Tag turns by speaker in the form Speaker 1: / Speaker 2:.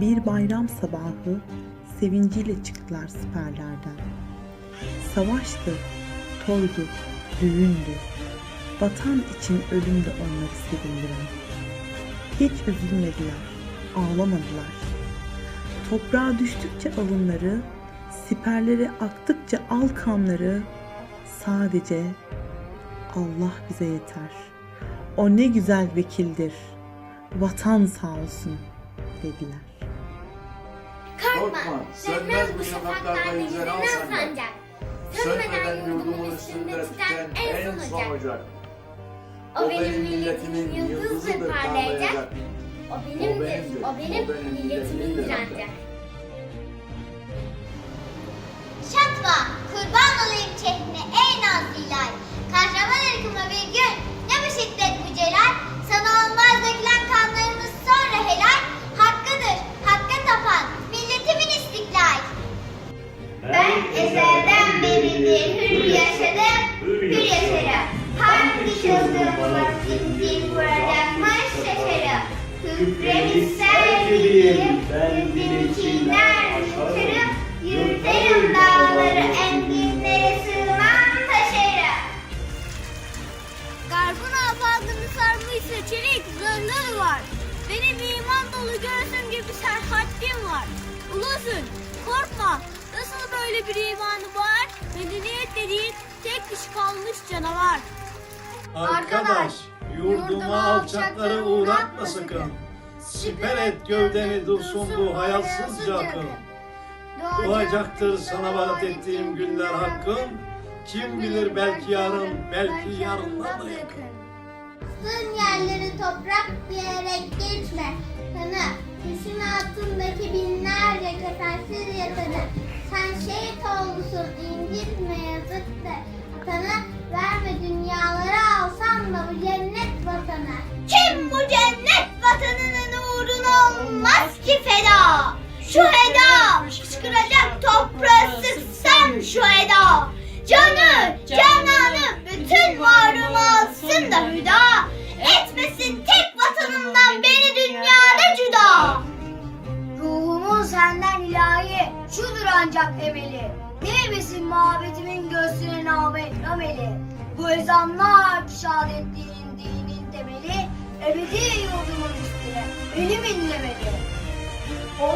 Speaker 1: Bir bayram sabahı sevinciyle çıktılar siperlerden. Savaştı, toydu, düğündü. Vatan için ölümdü onları sevindiren. Hiç üzülmediler, ağlamadılar. Toprağa düştükçe alınları, siperlere aktıkça al kanları, sadece Allah bize yeter. O ne güzel vekildir. Vatan sağ olsun dediler.
Speaker 2: Korkma, sönmez bu şafaklarda yüzen al sancak. Sönmeden yurdumun üstünde tüten en son ocak.
Speaker 3: O benim milletimin yıldızıdır parlayacak. O benimdir, o benim milletimindir ancak.
Speaker 4: Sevdiğim, yüzün içinden uçarım. Yürüterim dağları enginlere sığmam taşarım.
Speaker 3: Garbun afakını sarmışsa çelik zırhları var. Benim iman dolu göğsüm gibi serhattim var. Ulusun korkma nasıl böyle bir imanı var? Medeniyet dediğin tek kişi kalmış canavar.
Speaker 5: Arkadaş, yurduma alçakları uğratma sakın. Siper et gövdeni dursun bu hayalsızca akın. Doğacaktır sana vaat ettiğim günler hakkın. Kim bilir belki yarın, belki yarından da yakın.
Speaker 4: Sığın yerleri toprak diyerek geçme. Sana düşün altındaki binlerce kefensiz yatanı. Sen şehit olmuşsun incitme yazık Canı, cananı, bütün varımı alsın da hüda. Etmesin tek vatanımdan beni dünyada cüda.
Speaker 3: Ruhumun senden ilahi, şudur ancak emeli. Değmesin muhabbetimin göğsüne namet ameli. Bu ezanlar şehadet dinin dinin temeli. Ebedi yurdumun üstüne benim inlemeli.
Speaker 4: O